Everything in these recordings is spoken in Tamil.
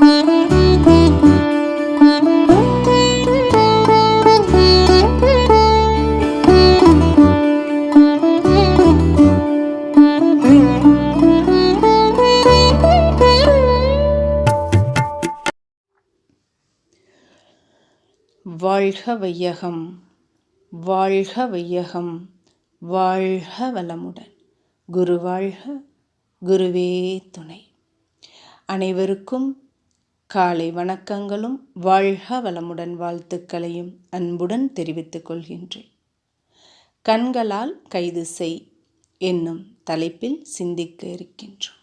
வாழ்க வையகம் வாழ்க வையகம் வாழ்க வளமுடன் குரு வாழ்க குருவே துணை. அனைவருக்கும் காலை வணக்கங்களும் வாழ்க வளமுடன் வாழ்த்துக்களையும் அன்புடன் தெரிவித்துக் கொள்கின்றேன். கண்களால் கைது செய் என்னும் தலைப்பில் சிந்திக்க இருக்கின்றோம்.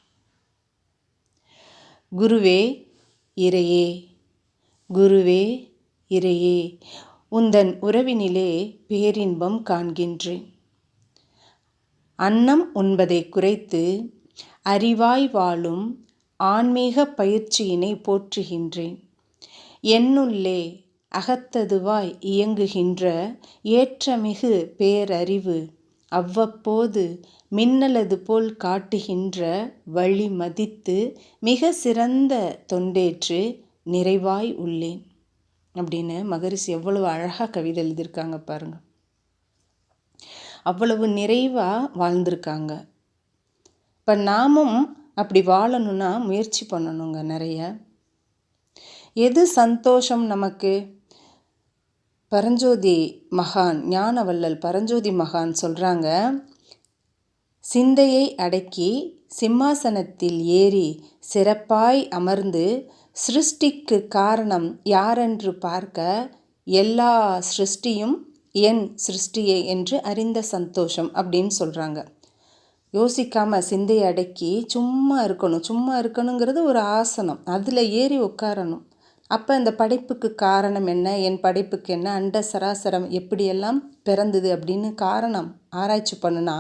குருவே இறையே குருவே இறையே உந்தன் உறவினிலே பேரின்பம் காண்கின்றேன். அன்னம் உண்பதை குறைத்து அறிவாய் வாழும் ஆன்மீக பயிற்சியினை போற்றுகின்றேன். என்னுள்ளே அகத்ததுவாய் இயங்குகின்ற ஏற்றமிகு பேரறிவு அவ்வப்போது மின்னலது போல் காட்டுகின்ற வழி மதித்து மிக சிறந்த தொண்டேற்று நிறைவாய் உள்ளேன். அப்படின்னு மகரிஷி எவ்வளவு அழகாக கவிதை எழுதியிருக்காங்க பாருங்கள் அவ்வளவு நிறைவாக வாழ்ந்திருக்காங்க. இப்போ நாமும் அப்படி வாழணும்னா முயற்சி பண்ணணுங்க நிறைய. எது சந்தோஷம் நமக்கு? பரஞ்சோதி மகான் ஞானவல்லல் பரஞ்சோதி மகான் சொல்கிறாங்க சிந்தையை அடக்கி சிம்மாசனத்தில் ஏறி சிறப்பாய் அமர்ந்து சிருஷ்டிக்கு காரணம் யாரென்று பார்க்க எல்லா சிருஷ்டியும் என் சிருஷ்டியே என்று அறிந்த சந்தோஷம் அப்படின்னு சொல்கிறாங்க யோசிக்காமல் சிந்தையை அடக்கி சும்மா இருக்கணும் சும்மா இருக்கணுங்கிறது ஒரு ஆசனம். அதில் ஏறி உட்காரணும் அப்போ இந்த படைப்புக்கு காரணம் என்ன? என் படைப்புக்கு என்ன? அண்ட சராசரம் எப்படியெல்லாம் பிறந்தது அப்படின்னு காரணம் ஆராய்ச்சி பண்ணுனா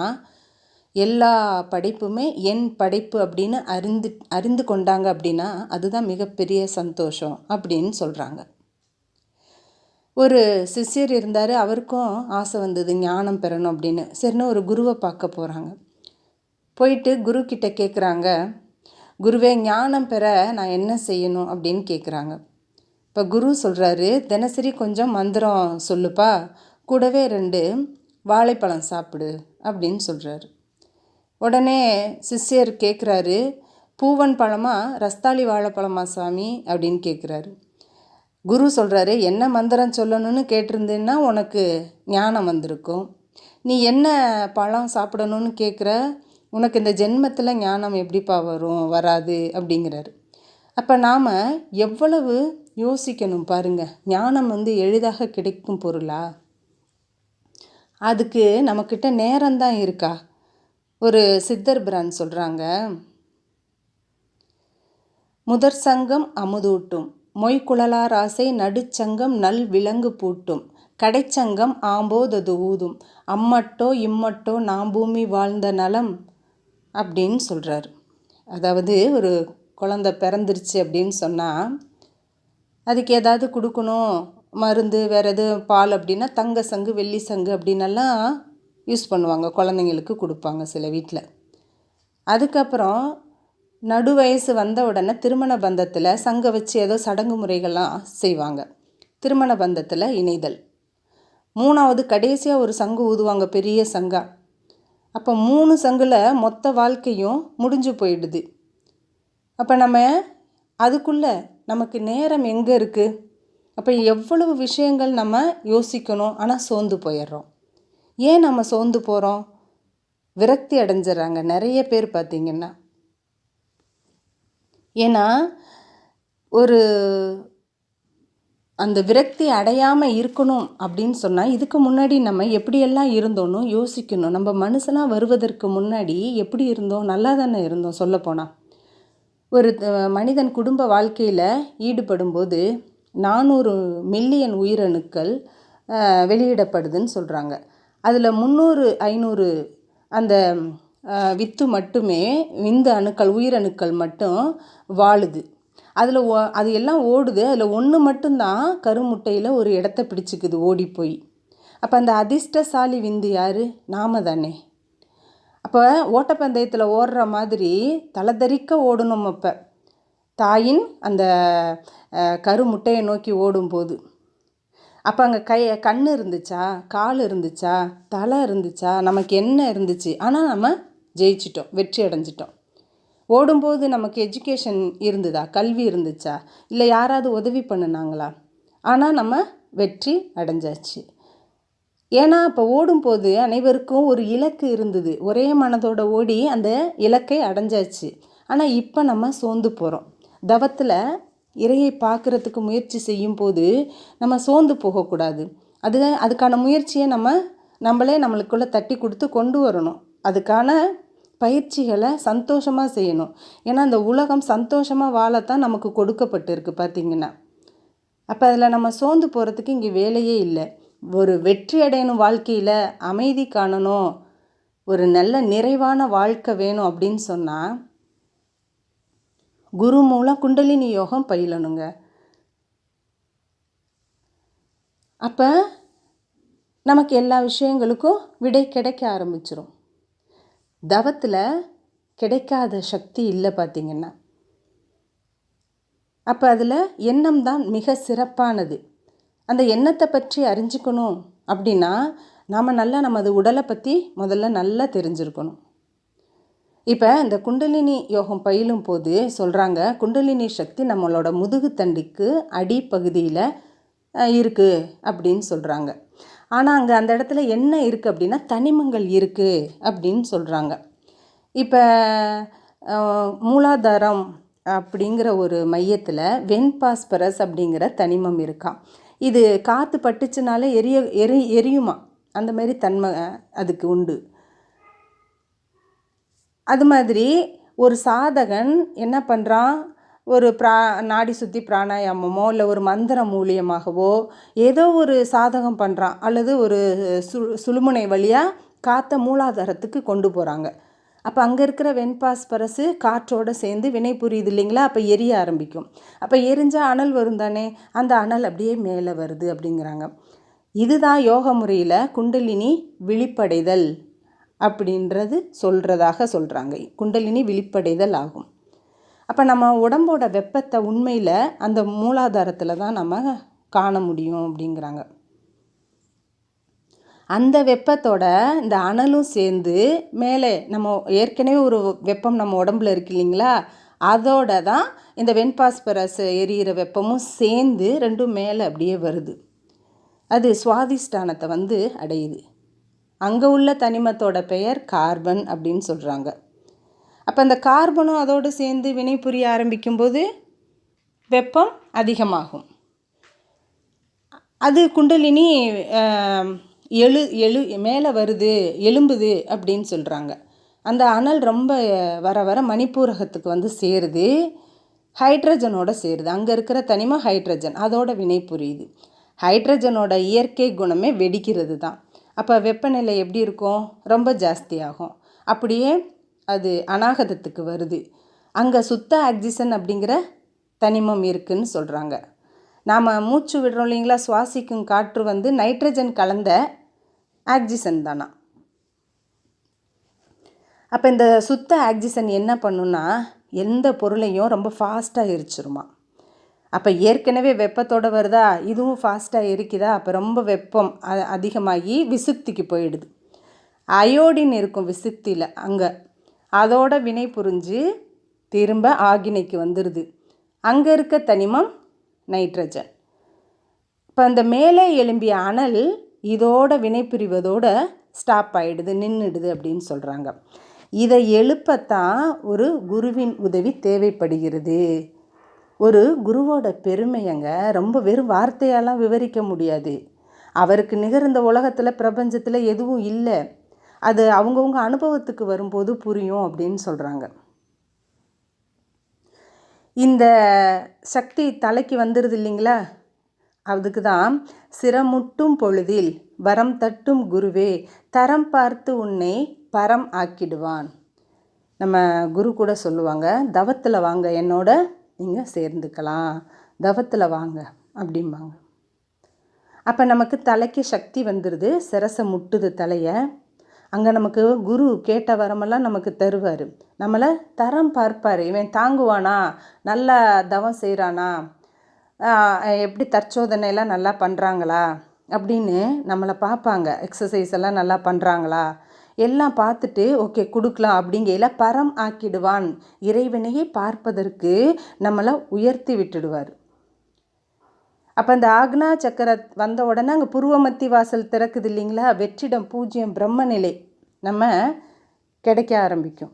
எல்லா படைப்புமே என் படைப்பு அப்படின்னு அறிந்து அறிந்து கொண்டாங்க அப்படின்னா அதுதான் மிகப்பெரிய சந்தோஷம் அப்படின்னு சொல்கிறாங்க ஒரு சிஷ்யர் இருந்தார் அவருக்கும் ஆசை வந்தது ஞானம் பெறணும் அப்படின்னு. சரின்னு ஒரு குருவை பார்க்க போகிறாங்க போயிட்டு குரு கிட்ட கேட்குறாங்க குருவே ஞானம் பெற நான் என்ன செய்யணும்? அப்படின்னு கேட்குறாங்க இப்போ குரு சொல்கிறாரு தினசரி கொஞ்சம் மந்திரம் சொல்லுப்பா கூடவே ரெண்டு வாழைப்பழம் சாப்பிடு அப்படின்னு சொல்கிறாரு உடனே சிஷ்யர் கேட்குறாரு பூவன் பழமா ரஸ்தாளி வாழைப்பழமா சாமி? அப்படின்னு கேட்குறாரு குரு சொல்கிறாரு என்ன மந்திரம் சொல்லணும்னு கேட்டிருந்தேன்னா உனக்கு ஞானம் வந்திருக்கும். நீ என்ன பழம் சாப்பிடணும்னு கேட்குற உனக்கு இந்த ஜென்மத்தில் ஞானம் எப்படிப்பா வரும் வராது அப்படிங்கிறாரு. அப்போ நாம் எவ்வளவு யோசிக்கணும் பாருங்கள் ஞானம் வந்து எளிதாக கிடைக்கும் பொருளா? அதுக்கு நம்மக்கிட்ட நேரம்தான் இருக்கா? ஒரு சித்தர் பிரான் சொல்கிறாங்க முதற் சங்கம் அமுதூட்டும் மொய்குழலார் ஆசை நடுச்சங்கம் நல் விலங்கு பூட்டும் கடைச்சங்கம் ஆம்போதது ஊதும் அம்மட்டோ இம்மட்டோ நாம் பூமி வாழ்ந்த நலம் அப்படின்னு சொல்கிறார் அதாவது ஒரு குழந்த பிறந்துருச்சு அப்படின்னு சொன்னால் அதுக்கு ஏதாவது கொடுக்கணும் மருந்து வேறு எது பால் அப்படின்னா தங்க சங்கு வெள்ளி சங்கு அப்படின்னெல்லாம் யூஸ் பண்ணுவாங்க. குழந்தைங்களுக்கு கொடுப்பாங்க சில வீட்டில் அதுக்கப்புறம் நடு வயசு வந்த உடனே திருமண பந்தத்தில் சங்க வச்சு ஏதோ சடங்கு முறைகள்லாம் செய்வாங்க. திருமண பந்தத்தில் இணைதல். மூணாவது கடைசியாக ஒரு சங்கு ஊதுவாங்க பெரிய சங்காக அப்போ மூணு சங்கில் மொத்த வாழ்க்கையும் முடிஞ்சு போயிடுது. அப்போ நம்ம அதுக்குள்ளே நமக்கு நேரம் எங்கே இருக்குது அப்போ எவ்வளவு விஷயங்கள் நம்ம யோசிக்கணும் ஆனால் சோர்ந்து போயிடுறோம். ஏன் நம்ம சோர்ந்து போகிறோம் விரக்தி அடைஞ்சிடறாங்க நிறைய பேர் பார்த்திங்கன்னா. ஏன்னா ஒரு அந்த விரக்தி அடையாமல் இருக்கணும் அப்படின்னு சொன்னால் இதுக்கு முன்னாடி நம்ம எப்படியெல்லாம் இருந்தோன்னு யோசிக்கணும். நம்ம மனுஷனாக வருவதற்கு முன்னாடி எப்படி இருந்தோம்? நல்லா தானே இருந்தோம் சொல்லப்போனால் ஒரு மனிதன் குடும்ப வாழ்க்கையில் ஈடுபடும்போது நானூறு மில்லியன் உயிரணுக்கள் வெளியிடப்படுதுன்னு சொல்கிறாங்க அதில் முந்நூறு ஐநூறு அந்த வித்து மட்டுமே விந்து அணுக்கள் உயிரணுக்கள் மட்டும் வாழுது. அதில் ஓ அது எல்லாம் ஓடுது. அதில் ஒன்று மட்டும்தான் கருமுட்டையில் ஒரு இடத்த பிடிச்சிக்குது ஓடி போய் அப்போ அந்த அதிர்ஷ்டசாலி விந்து யார்? நாம தானே. அப்போ ஓட்டப்பந்தயத்தில் ஓடுற மாதிரி தலைதறிக்க ஓடணும் அப்போ. தாயின் அந்த கருமுட்டையை நோக்கி ஓடும்போது. அப்போ அங்கே கை கண் இருந்துச்சா? கால் இருந்துச்சா? தலை இருந்துச்சா? நமக்கு என்ன இருந்துச்சு? ஆனால் நம்ம ஜெயிச்சிட்டோம் வெற்றி அடைஞ்சிட்டோம். ஓடும்போது நமக்கு எஜுகேஷன் இருந்ததா? கல்வி இருந்துச்சா? இல்லை யாராவது உதவி பண்ணுனாங்களா? ஆனால் நம்ம வெற்றி அடைஞ்சாச்சு. ஏன்னா அப்போ ஓடும்போது அனைவருக்கும் ஒரு இலக்கு இருந்தது. ஒரே மனதோட ஓடி அந்த இலக்கை அடைஞ்சாச்சு. ஆனால் இப்போ நம்ம சோர்ந்து போகிறோம் தவத்தில் இறையை பார்க்குறதுக்கு முயற்சி செய்யும் போது நம்ம சோர்ந்து போகக்கூடாது. அது அதுக்கான முயற்சியை நம்ம நம்மளே நம்மளுக்குள்ளே தட்டி கொடுத்து கொண்டு வரணும். அதுக்கான பயிற்சிகளை சந்தோஷமாக செய்யணும். ஏன்னா அந்த உலகம் சந்தோஷமாக வாழத்தான் நமக்கு கொடுக்கப்பட்டிருக்கு பார்த்திங்கன்னா. அப்போ அதில் நம்ம சோர்ந்து போகிறதுக்கு இங்கே வேலையே இல்லை. ஒரு வெற்றி அடையணும் வாழ்க்கையில் அமைதி காணணும் ஒரு நல்ல நிறைவான வாழ்க்கை வேணும் அப்படின்னு சொன்னால் குரு மூலம் குண்டலினி யோகம் பயிலணுங்க. அப்போ நமக்கு எல்லா விஷயங்களுக்கும் விடை கிடைக்க ஆரம்பிச்சிரும். தவத்தில் கிடைக்காத சக்தி இல்லை பார்த்திங்கன்னா அப்போ அதில் எண்ணம் தான் மிக சிறப்பானது. அந்த எண்ணத்தை பற்றி அறிஞ்சிக்கணும் அப்படின்னா நாம் நல்லா நமது உடலை பற்றி முதல்ல நல்லா தெரிஞ்சிருக்கணும். இப்போ இந்த குண்டலினி யோகம் பயிலும் போது சொல்கிறாங்க குண்டலினி சக்தி நம்மளோட முதுகுத்தண்டிக்கு அடிப்பகுதியில் இருக்குது அப்படின்னு சொல்கிறாங்க ஆனால் அங்கே அந்த இடத்துல என்ன இருக்குது அப்படின்னா தனிமங்கள் இருக்குது அப்படின்னு சொல்கிறாங்க இப்போ மூலாதாரம் அப்படிங்கிற ஒரு மையத்தில் வெண்பாஸ்பரஸ் அப்படிங்கிற தனிமம் இருக்கான் இது காற்று பட்டுச்சுனாலே எரிய எரி எரியுமா? அந்த மாதிரி தன்மை அதுக்கு உண்டு. அது மாதிரி ஒரு சாதகன் என்ன பண்ணுறான் ஒரு பிரா நாடி சுற்றி பிராணாயாமமோ இல்லை ஒரு மந்திரம் மூலியமாகவோ ஏதோ ஒரு சாதகம் பண்ணுறான் அல்லது ஒரு சு சுழுமுனை வழியாக காற்றை மூலாதாரத்துக்கு கொண்டு போகிறாங்க அப்போ அங்கே இருக்கிற வெண்பாஸ்பரஸு காற்றோடு சேர்ந்து வினை புரியுது இல்லைங்களா? அப்போ எரிய ஆரம்பிக்கும். அப்போ எரிஞ்சால் அனல் வரும் தானே? அந்த அனல் அப்படியே மேலே வருது அப்படிங்கிறாங்க. இதுதான் யோக முறையில் குண்டலினி விழிப்படைதல் அப்படின்றது சொல்கிறதாக சொல்கிறாங்க குண்டலினி விழிப்படைதல் ஆகும். அப்போ நம்ம உடம்போட வெப்பத்தை உண்மையில் அந்த மூலாதாரத்தில் தான் நம்ம காண முடியும் அப்படிங்கிறாங்க. அந்த வெப்பத்தோட இந்த அனலும் சேர்ந்து மேலே நம்ம ஏற்கனவே ஒரு வெப்பம் நம்ம உடம்புல இருக்கு இல்லைங்களா? அதோட தான் இந்த வெண்பாஸ்பரஸ் எரியிற வெப்பமும் சேர்ந்து ரெண்டும் மேலே அப்படியே வருது. அது சுவாதிஷ்டானத்தை வந்து அடையுது. அங்கே உள்ள தனிமத்தோட பெயர் கார்பன் அப்படின்னு சொல்கிறாங்க அப்போ அந்த கார்பனும் அதோடு சேர்ந்து வினைபுரிய ஆரம்பிக்கும்போது வெப்பம் அதிகமாகும். அது குண்டலினி எழு எழு மேலே வருது எலும்புது அப்படின்னு சொல்கிறாங்க அந்த அனல் ரொம்ப வர வர மணிப்பூரகத்துக்கு வந்து சேருது. ஹைட்ரஜனோட சேருது. அங்கே இருக்கிற தனிம ஹைட்ரஜன் அதோட வினை புரியுது. ஹைட்ரஜனோட இயற்கை குணமே வெடிக்கிறது தான் அப்போ வெப்பநிலை எப்படி இருக்கும்? ரொம்ப ஜாஸ்தியாகும். அப்படியே அது அநாகதத்துக்கு வருது. அங்கே சுத்த ஆக்சிஜன் அப்படிங்கிற தனிமம் இருக்குன்னு சொல்கிறாங்க நாம் மூச்சு விடுறோம் இல்லைங்களா? சுவாசிக்கும் காற்று வந்து நைட்ரஜன் கலந்த ஆக்சிஜன் தானா? அப்போ இந்த சுத்த ஆக்சிஜன் என்ன பண்ணுன்னா எந்த பொருளையும் ரொம்ப ஃபாஸ்ட்டாக எரிச்சிருமா? அப்போ ஏற்கனவே வெப்பத்தோடு வருதா? இதுவும் ஃபாஸ்ட்டாக எரிக்குதா? அப்போ ரொம்ப வெப்பம் அ- அதிகமாகி விசுக்திக்கு போயிடுது. அயோடின் இருக்கும் விசுக்தியில் அங்கே அதோட வினை புரிஞ்சு திரும்ப ஆகினைக்கு வந்துடுது அங்கே இருக்க தனிமம் நைட்ரஜன். இப்போ அந்த மேலே எழும்பிய அனல் இதோட வினைபுரிவதோட ஸ்டாப் ஆகிடுது நின்றுடுது அப்படின்னு சொல்கிறாங்க இதை எழுப்பத்தான் ஒரு குருவின் உதவி தேவைப்படுகிறது. ஒரு குருவோட பெருமையங்க ரொம்ப வெறும் வார்த்தையாலாம் விவரிக்க முடியாது. அவருக்கு நிகர் இந்த உலகத்தில் பிரபஞ்சத்தில் எதுவும் இல்லை. அது அவங்கவுங்க அனுபவத்துக்கு வரும்போது புரியும் அப்படின்னு சொல்கிறாங்க இந்த சக்தி தலைக்கு வந்துடுது இல்லைங்களா? அதுக்கு தான் சிரமுட்டும் பொழுதில் வரம் தட்டும் குருவே தரம் பார்த்து உன்னை பரம் ஆக்கிடுவான். நம்ம குரு கூட சொல்லுவாங்க தவத்தில் வாங்க என்னோட நீங்கள் சேர்ந்துக்கலாம். தவத்தில் வாங்க அப்படிம்பாங்க. அப்போ நமக்கு தலைக்கு சக்தி வந்துடுது சிரசை முட்டுது தலையை. அங்கே நமக்கு குரு கேட்ட வரமெல்லாம் நமக்கு தருவார். நம்மளை தரம் பார்ப்பார். இவன் தாங்குவானா? நல்லா தவம் செய்கிறானா எப்படி தற்சோதனையெல்லாம் நல்லா பண்ணுறாங்களா அப்படின்னு நம்மளை பார்ப்பாங்க. எக்ஸசைஸ் எல்லாம் நல்லா பண்ணுறாங்களா எல்லாம் பார்த்துட்டு ஓகே கொடுக்கலாம். அப்படிங்கையில் பரம் ஆக்கிடுவான். இறைவனையே பார்ப்பதற்கு நம்மளை உயர்த்தி விட்டுடுவார். அப்போ அந்த ஆக்னா சக்கர வந்த உடனே அங்கே புருவமத்தி வாசல் திறக்குது இல்லைங்களா? வெற்றிடம் பூஜ்யம் பிரம்மநிலை நம்ம கிடைக்க ஆரம்பிக்கும்.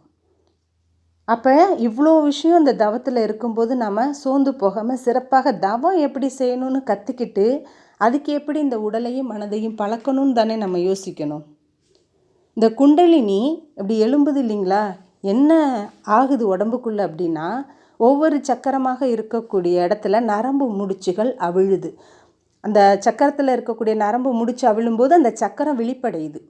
அப்போ இவ்வளோ விஷயம் அந்த தவத்தில் இருக்கும்போது நம்ம சோர்ந்து போகாமல் சிறப்பாக தவம் எப்படி செய்யணும்னு கற்றுக்கிட்டு அதுக்கு எப்படி இந்த உடலையும் மனதையும் பழக்கணும்னு தானே நம்ம யோசிக்கணும். இந்த குண்டலினி இப்படி எழும்புது இல்லைங்களா? என்ன ஆகுது உடம்புக்குள்ளே அப்படின்னா ஒவ்வொரு சக்கரமாக இருக்கக்கூடிய இடத்துல நரம்பு முடிச்சுகள் அவிழுது. அந்த சக்கரத்தில் இருக்கக்கூடிய நரம்பு முடிச்சு அவிழும்போது அந்த சக்கரம் விழிப்படையுது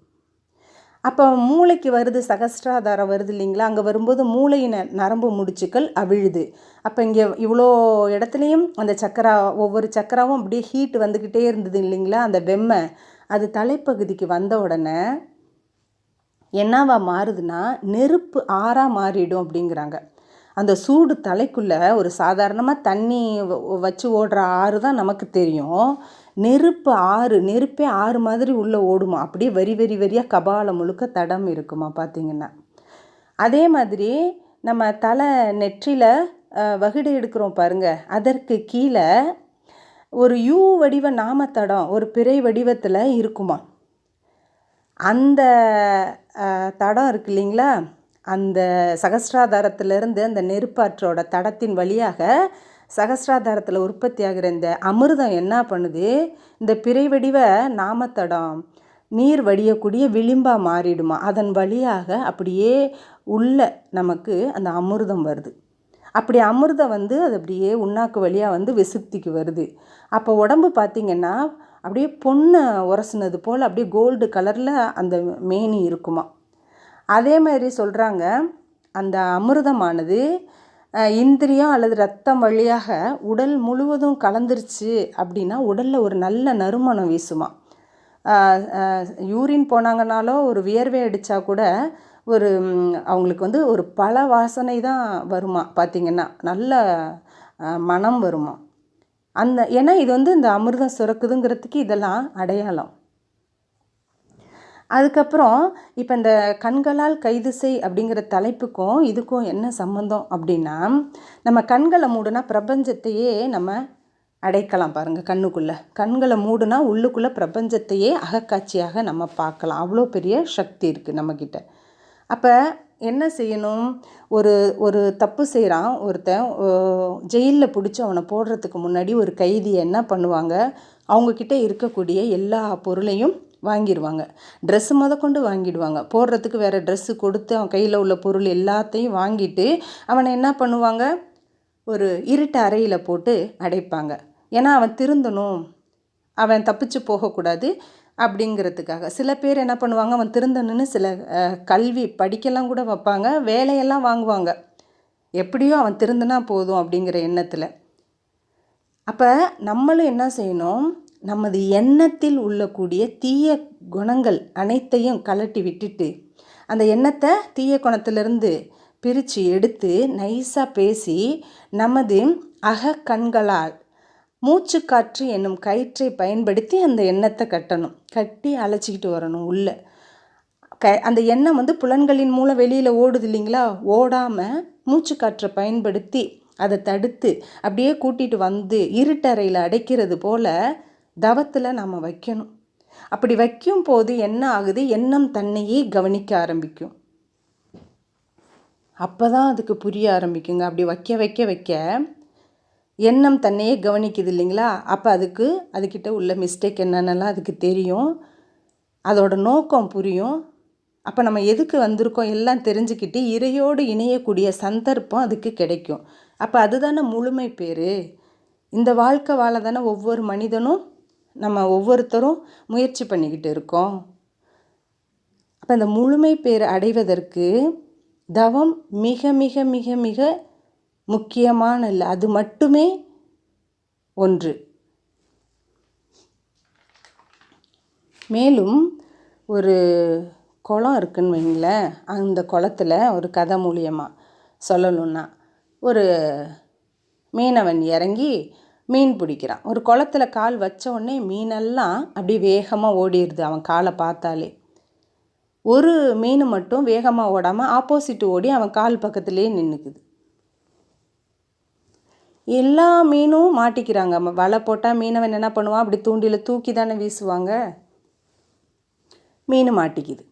அப்போ மூளைக்கு வருது சகஸ்ட்ராதாரம் வருது இல்லைங்களா? அங்கே வரும்போது மூளையின் நரம்பு முடிச்சுக்கள் அவிழுது. அப்போ இங்கே இவ்வளோ இடத்துலையும் அந்த சக்கரா ஒவ்வொரு சக்கராவும் அப்படியே ஹீட் வந்துக்கிட்டே இருந்தது இல்லைங்களா? அந்த வெம்மை அது தலைப்பகுதிக்கு வந்த உடனே என்னவா மாறுதுன்னா நெருப்பு ஆறாக மாறிடும் அப்படிங்கிறாங்க. அந்த சூடு தலைக்குள்ளே ஒரு சாதாரணமாக தண்ணி வச்சு ஓடுற ஆறு தான் நமக்கு தெரியும். நெருப்பு ஆறு நெருப்பே ஆறு மாதிரி உள்ளே ஓடுமா? அப்படியே வரி வரி வரியாக கபாலம் முழுக்க தடம் இருக்குமா பார்த்திங்கன்னா அதே மாதிரி நம்ம தலை நெற்றியில் வகுடு எடுக்கிறோம் பாருங்கள் அதற்கு கீழே ஒரு யூ வடிவ நாமத்தடம் ஒரு பிறை வடிவத்தில் இருக்குமா? அந்த தடம் இருக்கு இல்லைங்களா? அந்த சகஸ்ராதாரத்திலிருந்து அந்த நெருப்பாற்றோட தடத்தின் வழியாக சகஸ்ராதாரத்தில் உற்பத்தி ஆகிற இந்த அமிர்தம் என்ன பண்ணுது? இந்த பிறை வடிவ நாமத்தடம் நீர் வடியக்கூடிய விளிம்பாக மாறிடுமா? அதன் வழியாக அப்படியே உள்ள நமக்கு அந்த அமிர்தம் வருது. அப்படி அமிர்தம் வந்து அது அப்படியே உண்ணாக்கு வழியாக வந்து விசுப்திக்கு வருது. அப்போ உடம்பு பார்த்திங்கன்னா அப்படியே பொண்ணை உரசுனது போல் அப்படியே கோல்டு கலரில் அந்த மேனி இருக்குமா? அதே மாதிரி சொல்கிறாங்க அந்த அமிர்தமானது இந்திரியம் அல்லது ரத்தம் வழியாக உடல் முழுவதும் கலந்துருச்சு அப்படின்னா உடலில் ஒரு நல்ல நறுமணம் வீசுமா. யூரின் போனாங்கனாலோ ஒரு வியர்வை அடித்தா கூட ஒரு அவங்களுக்கு வந்து ஒரு பல வாசனை தான் வருமா பார்த்திங்கன்னா நல்ல மனம் வருமா. அந்த ஏன்னா இது வந்து இந்த அமிர்தம் சுரக்குதுங்கிறதுக்கு இதெல்லாம் அடையாளம். அதுக்கப்புறம் இப்போ இந்த கண்களால் கைது செய் அப்படிங்கிற தலைப்புக்கும் இதுக்கும் என்ன சம்மந்தம் அப்படின்னா நம்ம கண்களை மூடுனா பிரபஞ்சத்தையே நம்ம அடைக்கலாம் பாருங்கள் கண்ணுக்குள்ளே. கண்களை மூடுனா உள்ளுக்குள்ளே பிரபஞ்சத்தையே அகக்காட்சியாக நம்ம பார்க்கலாம். அவ்வளோ பெரிய சக்தி இருக்குது நம்மக்கிட்ட அப்போ என்ன செய்யணும்? ஒரு ஒரு தப்பு செய்கிறான் ஒருத்தன் ஜெயிலில் பிடிச்சி அவனை போடுறதுக்கு முன்னாடி ஒரு கைதி என்ன பண்ணுவாங்க? அவங்கக்கிட்ட இருக்கக்கூடிய எல்லா பொருளையும் வாங்கிடுவாங்க ட்ரெஸ்ஸு முத கொண்டு வாங்கிடுவாங்க. போடுறதுக்கு வேறு ட்ரெஸ்ஸு கொடுத்து அவன் கையில் உள்ள பொருள் எல்லாத்தையும் வாங்கிட்டு அவனை என்ன பண்ணுவாங்க? ஒரு இருட்டு அறையில் போட்டு அடைப்பாங்க. ஏன்னா அவன் திருந்தணும். அவன் தப்பிச்சு போகக்கூடாது அப்படிங்கிறதுக்காக. சில பேர் என்ன பண்ணுவாங்க? அவன் திருந்தணுன்னு சில கல்வி படிக்கலாம் கூட வைப்பாங்க. வேலையெல்லாம் வாங்குவாங்க. எப்படியோ அவன் திருந்தினா போதும் அப்படிங்கிற எண்ணத்தில். அப்போ நம்மளும் என்ன செய்யணும்? நமது எண்ணத்தில் உள்ளக்கூடிய தீய குணங்கள் அனைத்தையும் கலட்டி விட்டுட்டு அந்த எண்ணத்தை தீய குணத்திலிருந்து பிரித்து எடுத்து நைஸாக பேசி நமது அக கண்களால் மூச்சு காற்று என்னும் கயிற்றை பயன்படுத்தி அந்த எண்ணத்தை கட்டணும். கட்டி அழைச்சிக்கிட்டு வரணும் உள்ளே. க அந்த எண்ணம் வந்து புலன்களின் மூலம் வெளியில் ஓடுது இல்லைங்களா? ஓடாமல் மூச்சு காற்றை பயன்படுத்தி அதை தடுத்து அப்படியே கூட்டிகிட்டு வந்து இருட்டறையில் அடைக்கிறது போல் தவத்தில் நாம் வைக்கணும். அப்படி வைக்கும் போது என்ன ஆகுது? எண்ணம் தன்னையே கவனிக்க ஆரம்பிக்கும். அப்போ தான் அதுக்கு புரிய ஆரம்பிக்குங்க. அப்படி வைக்க வைக்க வைக்க எண்ணம் தன்னையே கவனிக்குது இல்லைங்களா? அப்போ அதுக்கு அதுக்கிட்ட உள்ள மிஸ்டேக் என்னென்னலாம் அதுக்கு தெரியும். அதோட நோக்கம் புரியும். அப்போ நம்ம எதுக்கு வந்திருக்கோம்? எல்லாம் தெரிஞ்சுக்கிட்டு இறையோடு இணையக்கூடிய சந்தர்ப்பம் அதுக்கு கிடைக்கும். அப்போ அதுதானே முழுமை பேர். இந்த வாழ்க்கை வாழ தானே ஒவ்வொரு மனிதனும் நம்ம ஒவ்வொருத்தரும் முயற்சி பண்ணிக்கிட்டு இருக்கோம். அப்போ இந்த முழுமை பேர் அடைவதற்கு தவம் மிக மிக மிக மிக முக்கியமான இல்லை. அது மட்டுமே ஒன்று. மேலும் ஒரு குளம் இருக்குன்னு வைங்களேன். அந்த குளத்தில் ஒரு கதை மூலியமாக சொல்லணுன்னா ஒரு மீனவன் இறங்கி மீன் பிடிக்கிறான். ஒரு குளத்துல கால் வச்ச உடனே மீனெல்லாம் அப்படியே வேகமாக ஓடிடுது அவன் காலை பார்த்தாலே. ஒரு மீன் மட்டும் வேகமாக ஓடாமல் ஆப்போசிட் ஓடி அவன் கால் பக்கத்துலேயே நின்றுக்குது எல்லா மீனும் மாட்டிக்கிறாங்க. வலை போட்டால் மீனவன் என்ன பண்ணுவான்? அப்படி தூண்டில தூக்கி தானே வீசுவாங்க. மீன் மாட்டிக்குது.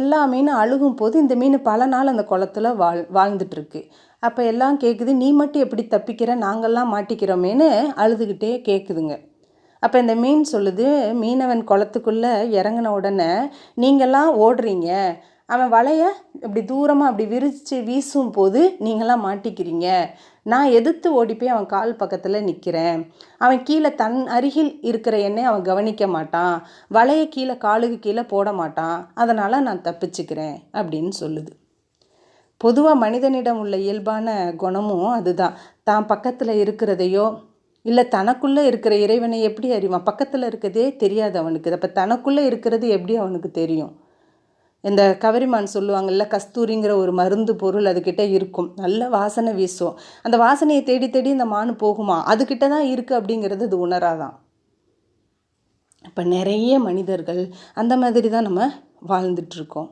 எல்லா மீனும் அழுகும் போது இந்த மீன் பல நாள் அந்த குளத்துல வாழ் வாழ்ந்துட்டுருக்கு அப்போ எல்லாம் கேட்குது நீ மட்டும் எப்படி தப்பிக்கிற? நாங்கள்லாம் மாட்டிக்கிறோமேன்னு அழுதுகிட்டே கேட்குதுங்க அப்போ இந்த மீன் சொல்லுது மீனவன் குளத்துக்குள்ளே இறங்கின உடனே நீங்கள்லாம் ஓடுறீங்க. அவன் வலைய இப்படி தூரமாக அப்படி விரித்து வீசும் போது நீங்களாம் மாட்டிக்கிறீங்க. நான் எதிர்த்து ஓடி போய் அவன் கால் பக்கத்தில் நிற்கிறேன் அவன் கீழே தன் அருகில் இருக்கிற என்னை அவன் கவனிக்க மாட்டான். வலையை கீழே காலுக்கு கீழே போட மாட்டான். அதனால் நான் தப்பிச்சுக்கிறேன். அப்படின்னு சொல்லுது. பொதுவாக மனிதனிடம் உள்ள இயல்பான குணமும் அதுதான். தான் பக்கத்தில் இருக்கிறதையோ இல்லை தனக்குள்ளே இருக்கிற இறைவனை எப்படி அறிவான்? பக்கத்தில் இருக்கிறதே தெரியாது அவனுக்கு. அப்போ தனக்குள்ளே இருக்கிறது எப்படி அவனுக்கு தெரியும்? இந்த கவரிமான் சொல்லுவாங்கள்ல கஸ்தூரிங்கிற ஒரு மருந்து பொருள் அதுக்கிட்ட இருக்கும். நல்ல வாசனை வீசும். அந்த வாசனையை தேடி தேடி இந்த மானு போகுமா? அதுக்கிட்ட தான் இருக்குது அப்படிங்கிறது அது உணராதான். இப்போ நிறைய மனிதர்கள் அந்த மாதிரி தான் நம்ம வாழ்ந்துட்டுருக்கோம்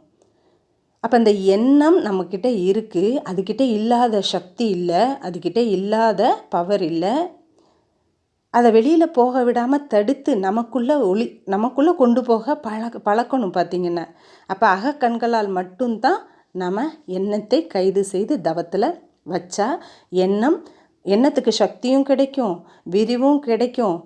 அப்போ இந்த எண்ணம் நம்மக்கிட்ட இருக்குது அதுக்கிட்ட இல்லாத சக்தி இல்லை அதுக்கிட்ட இல்லாத பவர் இல்லை. அதை வெளியில் போக விடாமல் தடுத்து நமக்குள்ளே ஒளி நமக்குள்ளே கொண்டு போக பழக பழக்கணும் பார்த்திங்கன்னா அப்போ அகக்கண்களால் மட்டும்தான் நம்ம எண்ணத்தை கைது செய்து தவத்தில் வச்சா எண்ணம் எண்ணத்துக்கு சக்தியும் கிடைக்கும் விரிவும் கிடைக்கும்.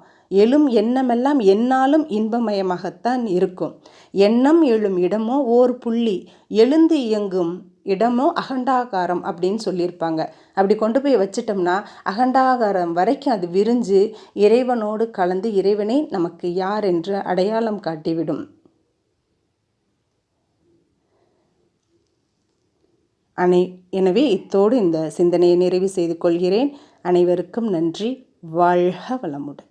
எழும் எண்ணமெல்லாம் என்னாலும் இன்பமயமாகத்தான் இருக்கும். எண்ணம் எழும் இடமோ ஓர் புள்ளி எழுந்து இயங்கும் இடமோ அகண்டாகாரம் அப்படின்னு சொல்லியிருப்பாங்க. அப்படி கொண்டு போய் வச்சிட்டோம்னா அகண்டாகாரம் வரைக்கும் அது விரிஞ்சு இறைவனோடு கலந்து இறைவனை நமக்கு யார் என்று அடையாளம் காட்டிவிடும். அனை எனவே இத்தோடு இந்த சிந்தனையை நிறைவு செய்து கொள்கிறேன். அனைவருக்கும் நன்றி. வாழ்க வளமுடன்.